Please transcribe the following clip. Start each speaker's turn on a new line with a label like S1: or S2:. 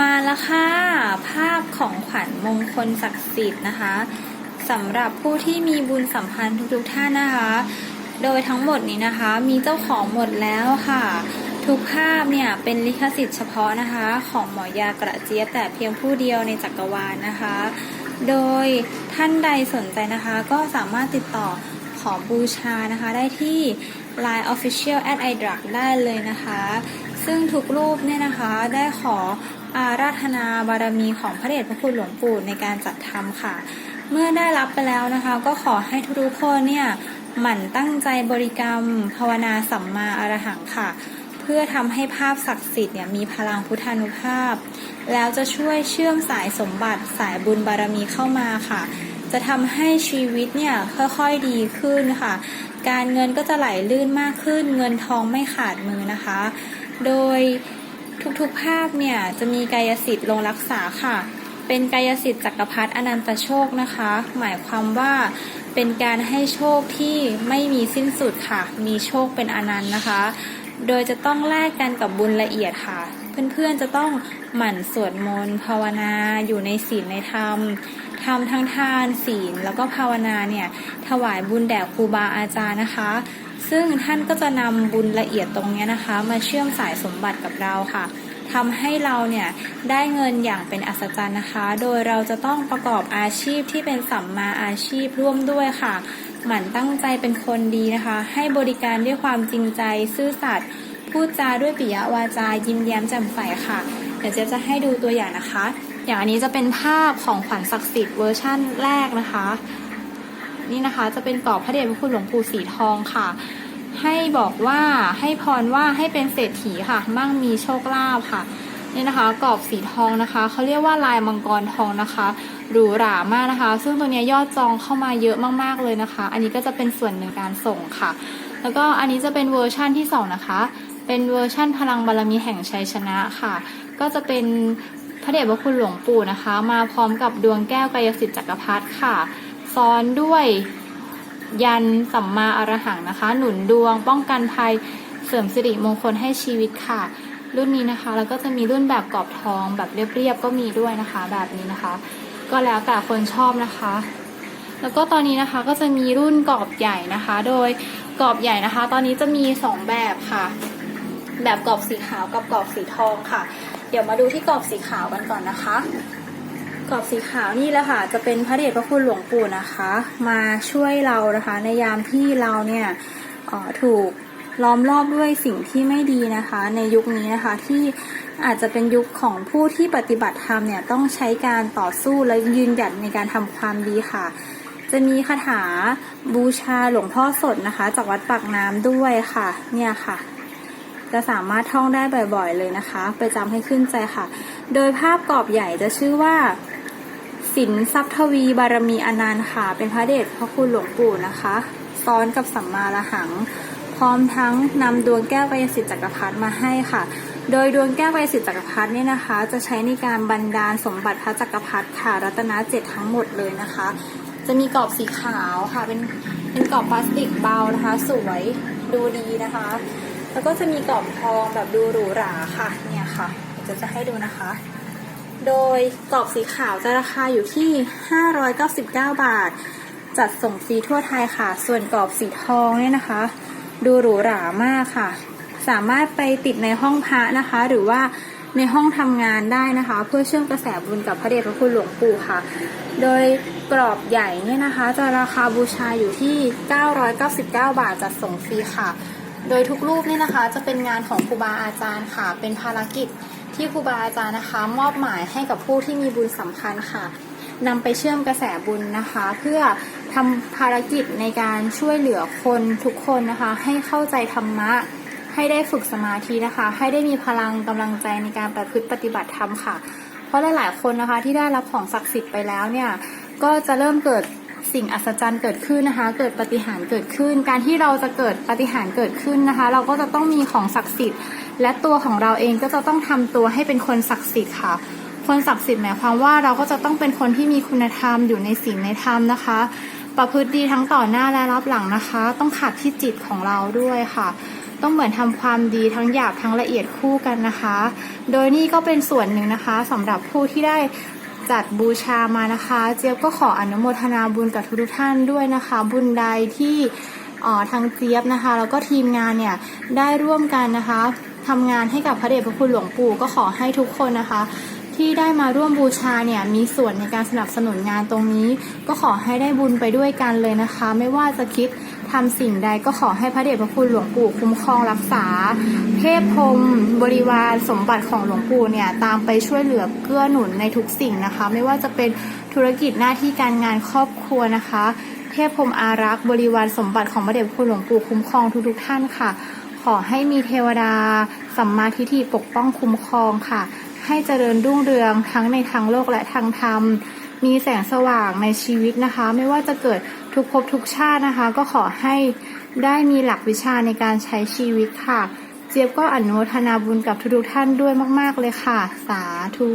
S1: มาแล้วค่ะ ภาพของขวัญมงคลศักดิ์สิทธิ์นะคะสำหรับผู้ที่มีบุญสัมพันธ์ทุกๆท่านนะคะ โดยทั้งหมดนี้นะคะ มีเจ้าของหมดแล้วค่ะ ทุกภาพเนี่ยเป็นลิขสิทธิ์เฉพาะนะคะ ของหมอยากระเจี๊ยบแต่เพียงผู้เดียวในจักรวาลนะคะ โดยท่านใดสนใจนะคะ ก็สามารถติดต่อขอบูชานะคะ ได้ที่ Line Official at i d r a k ได้เลยนะคะ ซึ่งทุกรูปเนี่ยนะคะได้ขอ อาราธนาบารมีของพระเดชพระคุณหลวงปู่ในการจัดทำค่ะ เมื่อได้รับไปแล้วนะคะ ก็ขอให้ทุกๆคนเนี่ยหมั่นตั้งใจบริกรรม ภาวนาสัมมาอรหังค่ะ เพื่อทำให้ภาพศักดิ์สิทธิ์เนี่ยมีพลังพุทธานุภาพ แล้วจะช่วยเชื่อมสายสมบัติสายบุญบารมีเข้ามาค่ะ จะทำให้ชีวิตเนี่ยค่อยๆดีขึ้นค่ะ การเงินก็จะไหลลื่นมากขึ้น เงินทองไม่ขาดมือนะคะ โดย ทุกๆภาพเนี่ยจะมีกายสิทธิ์ลงรักษาค่ะ เป็นกายสิทธิ์จักรพรรดิอนันตโชคนะคะ หมายความว่าเป็นการให้โชคที่ไม่มีสิ้นสุดค่ะ มีโชคเป็นอนันต์นะคะ โดยจะต้องแลกกันกับบุญละเอียดค่ะ เพื่อนๆจะต้องหมั่นสวดมนต์ภาวนาอยู่ในศีลในธรรมทำทั้งทานศีลแล้วก็ภาวนาเนี่ยถวายบุญแด่ครูบาอาจารย์นะคะ ซึ่งท่านก็จะนำบุญละเอียดตรงนี้นะคะ มาเชื่อมสายสมบัติกับเราค่ะทำให้เราเนี่ยได้เงินอย่างเป็นอัศจรรย์นะคะ โดยเราจะต้องประกอบอาชีพที่เป็นสัมมาอาชีพร่วมด้วยค่ะ หมั่นตั้งใจเป็นคนดีนะคะ ให้บริการด้วยความจริงใจซื่อสัตย์พูดจาด้วยปิยวาจายิ้มแย้มแจ่มใสค่ะ เดี๋ยวเจ๊จะให้ดูตัวอย่างนะคะ อย่างอันนี้จะเป็นภาพของขวัญศักดิ์สิทธิ์เวอร์ชั่นแรกนะคะ นี่นะคะ จะเป็นกรอบพระเดชพระคุณหลวงปู่สีทองค่ะ ให้บอกว่าให้พรว่าให้เป็นเศรษฐีค่ะ มั่งมีโชคลาภค่ะนี่นะคะกรอบสีทองนะคะเขาเรียกว่าลายมังกรทองนะคะหรูหรามากนะคะ ซึ่งตัวนี้ยอดจองเข้ามาเยอะมากๆเลยนะคะ อันนี้ก็จะเป็นส่วนหนึ่งการส่งค่ะ แล้วก็อันนี้จะเป็นเวอร์ชั่นที่สองนะคะ เป็นเวอร์ชั่นพลังบารมีแห่งชัยชนะค่ะ ก็จะเป็นพระเดชพระคุณหลวงปู่นะคะ มาพร้อมกับดวงแก้วกายสิทธิ์จักรพรรดิค่ะ ซ้อนด้วยยันสัมมาอรหังนะคะ หนุนดวง ป้องกันภัยเสริมสิริมงคลให้ชีวิตค่ะ รุ่นนี้นะคะ แล้วก็จะมีรุ่นแบบกรอบทองแบบเรียบๆก็มีด้วยนะคะ แบบนี้นะคะ ก็แล้วแต่คนชอบนะคะ แล้วก็ตอนนี้นะคะก็จะมีรุ่นกรอบใหญ่นะคะ โดยกรอบใหญ่นะคะ ตอนนี้จะมีสองแบบค่ะ แบบกรอบสีขาวกับกรอบสีทองค่ะ เดี๋ยวมาดูที่กรอบสีขาวกันก่อนนะคะ กรอบสีขาวนี่แหละค่ะ จะเป็นพระเดชพระคุณหลวงปู่นะคะ มาช่วยเรานะคะ ในยามที่เราเนี่ยออถูกล้อมรอบด้วยสิ่งที่ไม่ดีนะคะ ในยุคนี้นะคะที่อาจจะเป็นยุคของผู้ที่ปฏิบัติธรรมเนี่ยต้องใช้การต่อสู้และยืนหยัดในการทำความดีค่ะ จะมีคาถาบูชาหลวงพ่อสดนะคะ จากวัดปากน้ำด้วยค่ะ เนี่ยค่ะ จะสามารถท่องได้บ่อยๆเลยนะคะไปจำให้ขึ้นใจค่ะ โดยภาพกรอบใหญ่จะชื่อว่า สินทรัพย์ทวีบารมีอนันต์ค่ะ เป็นพระเดชพระคุณหลวงปู่นะคะ ซ้อนกับสัมมาละหัง พร้อมทั้งนำดวงแก้วกายสิทธิ์จักรพรรดิมาให้ค่ะ โดยดวงแก้วกายสิทธิ์จักรพรรดิเนี่ยนะคะ จะใช้ในการบรรดาลสมบัติพระจักรพรรดิค่ะ รัตนเจ็ดทั้งหมดเลยนะคะ จะมีกรอบสีขาวค่ะ เป็นเป็นกรอบพลาสติกเบานะคะ สวยดูดีนะคะ แล้วก็จะมีกรอบทองแบบดูหรูหราค่ะ เนี่ยค่ะเดี๋ยวจะให้ดูนะคะ โดยกรอบสีขาวจะราคาอยู่ที่ 599 บาท จัดส่งฟรีทั่วไทยค่ะ ส่วนกรอบสีทองเนี่ยนะคะ ดูหรูหรามากค่ะ สามารถไปติดในห้องพระนะคะ หรือว่าในห้องทำงานได้นะคะ เพื่อเชื่อมกระแสบุญกับพระเดชพระคุณหลวงปู่ค่ะ โดยกรอบใหญ่เนี่ยนะคะ จะราคาบูชาอยู่ที่ 999 บาทจัดส่งฟรีค่ะ โดยทุกรูปเนี่ยนะคะ จะเป็นงานของครูบาอาจารย์ค่ะ เป็นภารกิจ ที่ครูบาอาจารย์นะคะ มอบหมายให้กับผู้ที่มีบุญสำคัญค่ะนำไปเชื่อมกระแสบุญนะคะ เพื่อทำภารกิจในการช่วยเหลือคนทุกคนนะคะ ให้เข้าใจธรรมะ ให้ได้ฝึกสมาธินะคะ ให้ได้มีพลังกำลังใจในการประพฤติปฏิบัติธรรมค่ะ เพราะหลายๆคนนะคะที่ได้รับของศักดิ์สิทธิ์ไปแล้วเนี่ยก็จะเริ่มเกิด สิ่งอัศจรรย์เกิดขึ้นนะคะ เกิดปฏิหารเกิดขึ้น การที่เราจะเกิดปฏิหารเกิดขึ้นนะคะ เราก็จะต้องมีของศักดิ์สิทธิ์ และตัวของเราเองก็จะต้องทำตัวให้เป็นคนศักดิ์สิทธิ์ค่ะ คนศักดิ์สิทธิ์หมายความว่าเราก็จะต้องเป็นคนที่มีคุณธรรมอยู่ในศีลในธรรมนะคะ ประพฤติดีทั้งต่อหน้าและรับหลังนะคะ ต้องขัดที่จิตของเราด้วยค่ะ
S2: ต้องเหมือนทำความดีทั้งหยาบทั้งละเอียดคู่กันนะคะ โดยนี่ก็เป็นส่วนหนึ่งนะคะสำหรับผู้ที่ได้ จัดบูชามานะคะ เจี๊ยบก็ขออนุโมทนาบุญกับทุกท่านด้วยนะคะ บุญใดที่เอ่อทางเจี๊ยบนะคะ แล้วก็ทีมงานเนี่ยได้ร่วมกันนะคะทำงานให้กับพระเดชพระคุณหลวงปู่ก็ขอให้ทุกคนนะคะ ที่ได้มาร่วมบูชาเนี่ยมีส่วนในการสนับสนุนงานตรงนี้ ก็ขอให้ได้บุญไปด้วยกันเลยนะคะ ไม่ว่าจะคิด ทำสิ่งใดก็ขอให้พระเดชพระคุณหลวงปู่คุ้มครองรักษา เทพพรมบริวารสมบัติของหลวงปู่เนี่ยตามไปช่วยเหลือเกื้อหนุนในทุกสิ่งนะคะ ไม่ว่าจะเป็นธุรกิจหน้าที่การงานครอบครัวนะคะ เทพพรมอารักษ์บริวารสมบัติของพระเดชพระคุณหลวงปู่คุ้มครองทุกๆท่านค่ะ ขอให้มีเทวดาสัมมาทิฏฐิปกป้องคุ้มครองค่ะ ให้เจริญรุ่งเรืองทั้งในทางโลกและทางธรรม มีแสงสว่างในชีวิตนะคะ ไม่ว่าจะเกิดทุกภพทุกชาตินะคะ ก็ขอให้ได้มีหลักวิชาในการใช้ชีวิตค่ะ เจี๊ยบก็อนุโมทนาบุญกับทุกๆท่านด้วยมาก ๆเลยค่ะ สาธุ